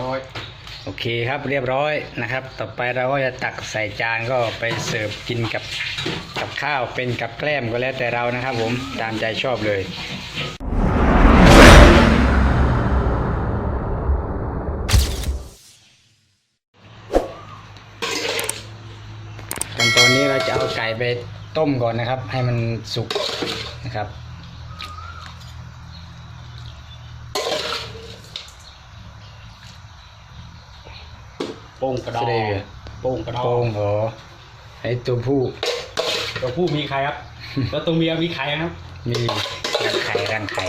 ร้อยโอเคครับเรียบร้อยนะครับ ต่อไปเราก็จะตักใส่จานก็ไปเสิร์ฟกินกับกับข้าวเป็นกับแกล้มก็แล้วแต่เรานะครับ ผมตามใจชอบเลยขั้นตอนนี้เราจะเอาไก่ไปต้มก่อนนะครับ ให้มันสุกนะครับ โป่งกระดองเสด็จโป่งกระดอโป้งงเหรอไอ้ตัวผู้ตัวผู้มีใครครับ แล้วตัวเมียมีใครครับ มีรังไข่รังไข่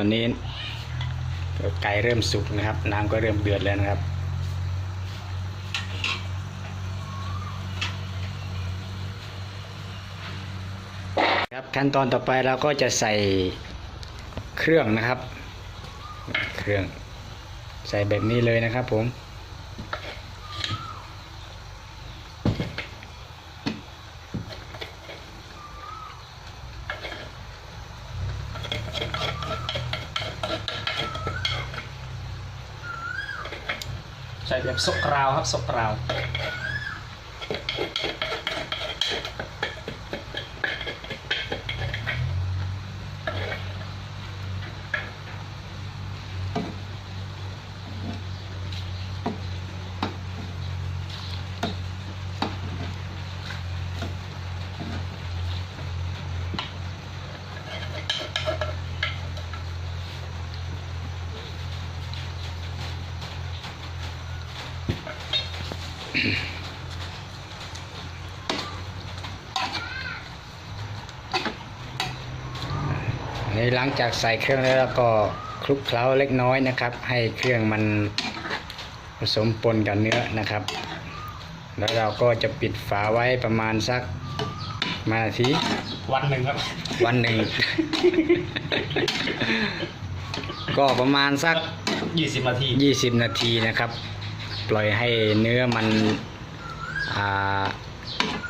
อนนี้ไก่เริ่มสุกนะครับ น้ำก็เริ่มเดือดแล้วนะครับครับขั้นตอนต่อไปเราก็จะใส่เครื่องนะครับ เครื่องใส่แบบนี้เลยนะครับผม ใส่แบบสกราวครับสกราว นนี้หลังจากใส่เครื่องแล้วเราก็คลุกเคล้าเล็กน้อยนะครับ ให้เครื่องมันผสมปนกับเนื้อนะครับ แล้วเราก็จะปิดฝาไว้ประมาณสักมานาทีวันหนึ่งครับ วันหนึ่ง ก็ประมาณสักยี่สิบนาที 20 นาทีนะครับ ปล่อยให้เนื้อมันอ่า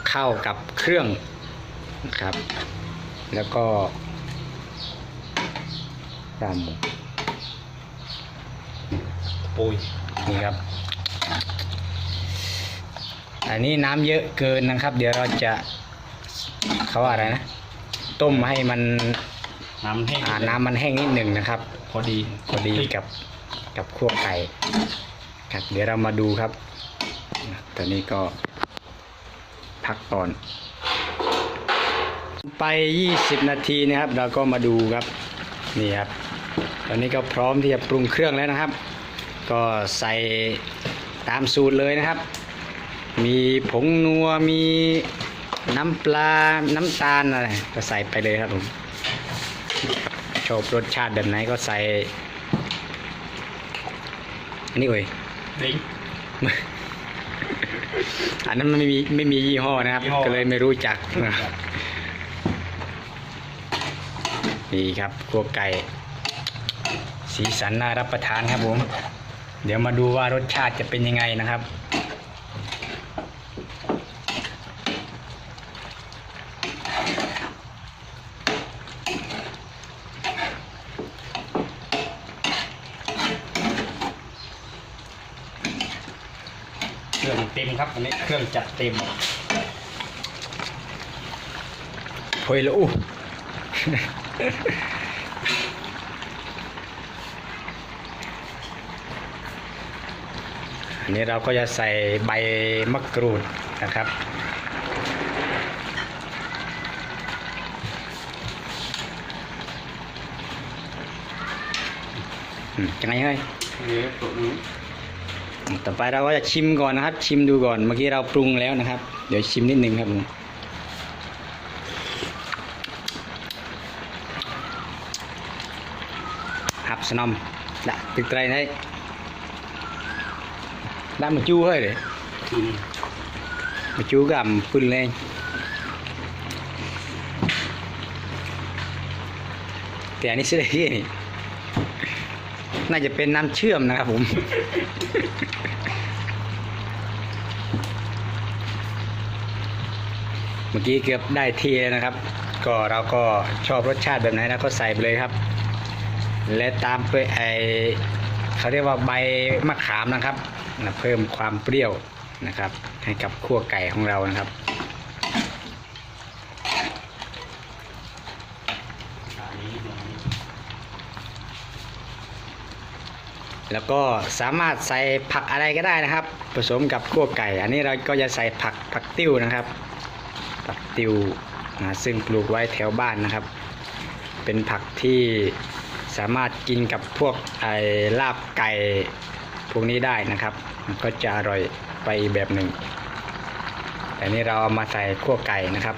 เข้ากับเครื่องนะครับ แล้วก็ตามหมูปุยนี่ครับ อันนี้น้ำเยอะเกินนะครับ เดี๋ยวเราจะเขาว่าอะไรนะ ต้มให้มันน้ำแห้งอ่าน้ำมันแห้งนิดหนึ่งนะครับ พอดีพอดีกับกับคั่วไก่ ครับเดี๋ยวเรามาดูครับตอนนี้ก็พักก่อน ไป 20 นาทีนะครับ เราก็มาดูครับนี่ครับ ตอนนี้ก็พร้อมที่จะปรุงเครื่องแล้วนะครับ ก็ใส่ตามสูตรเลยนะครับ มีผงนัวมีน้ำปลา น้ำตาลอะไรก็ใส่ไปเลยครับผมชอบรสชาติแบบไหนก็ใส่อันนี้เอ่ย ดิ้งอันนั้นมันไม่มีไม่มียี่ห้อนะครับ ยี่ห้อ ก็เลยไม่รู้จักนะนี่ครับครัวไก่ สีสันน่ารับประทานครับผม เดี๋ยวมาดูว่ารสชาติจะเป็นยังไงนะครับ เต็มครับอันนี้เครื่องจัดเต็มเฮ้ยล้วอู้อันนี้เราก็จะใส่ใบมะกรูดนะครับจังไงเฮ้ยนี่ ตัวนี้ต่อไปเราก็จะชิมก่อนนะครับ ชิมดูก่อนเมื่อกี้เราปรุงแล้วนะครับ เดี๋ยวชิมนิดนึงครับผมหับสนอม đã từ đây đấy đã mà chu hơi đấy อืม mà chú gầm phun lên แต่อันนี้ใช่ที่ น่าจะเป็นน้ำเชื่อมนะครับผม เมื่อกี้เกือบได้ที่แล้วนะครับ ก็เราก็ชอบรสชาติแบบไหนนะก็ใส่ไปเลยครับ และตามไปไอเขาเรียกว่าใบมะขามนะครับนะเพิ่มความเปรี้ยวนะครับ ให้กับขั่วไก่ของเรานะครับ อันนี้อันนี้ แล้วก็สามารถใส่ผักอะไรก็ได้นะครับ ผสมกับขั่วไก่ อันนี้เราก็จะใส่ผักผักติ้วนะครับ ผักติ้วนะซึ่งปลูกไว้แถวบ้านนะครับ เป็นผักที่สามารถกินกับพวกไอ้ลาบไก่พวกนี้ได้นะครับ ก็จะอร่อยไปแบบหนึ่งแต่นี่เราเอามาใส่ขั่วไก่นะครับ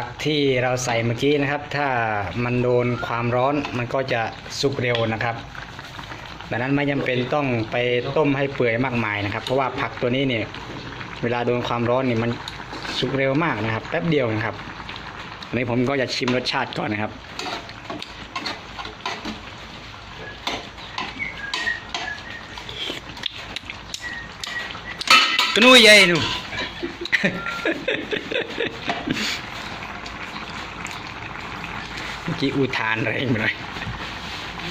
ผักที่เราใส่เมื่อกี้นะครับ ถ้ามันโดนความร้อนมันก็จะสุกเร็วนะครับดังนั้นไม่จำเป็นต้องไปต้มให้เปื่อยมากมายนะครับ เพราะว่าผักตัวนี้เนี่ยเวลาโดนความร้อนเนี่ยมันสุกเร็วมากนะครับ แป๊บเดียวนะครับอันนี้ผมก็จะชิมรสชาติก่อนนะครับกนุ้ยใหญ่หนู เมื่อกี้อุทานอะไรมาหน่อย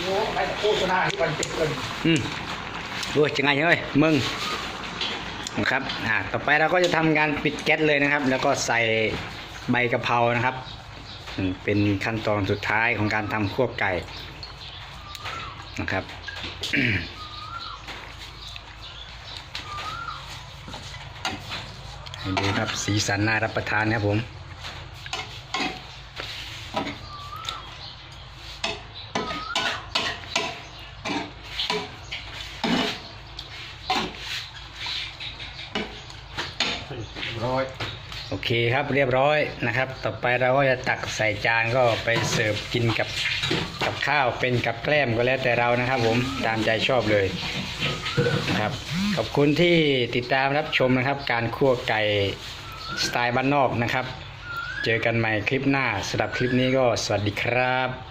โอ้ไปโฆษณาที่มันเป็นคนอืมดูจังไงเฮ้ยมึงนะครับอ่าต่อไปเราก็จะทำการปิดแก๊สเลยนะครับ แล้วก็ใส่ใบกะเพรานะครับอืมเป็นขั้นตอนสุดท้ายของการทำคั่วไก่นะครับให้ดูครับสีสันน่ารับประทานครับผม ร้อย โอ เคครับเรียบร้อยนะครับ ต่อไปเราก็จะตักใส่จานก็ไปเสิร์ฟกินกับกับข้าวเป็นกับแกล้มก็แล้วแต่เรานะครับ ผมตามใจชอบเลยนะครับ ขอบคุณที่ติดตามรับชมนะครับ การคั่วไก่สไตล์บ้านนอกนะครับ เจอกันใหม่คลิปหน้าสำหรับคลิปนี้ก็สวัสดีครับ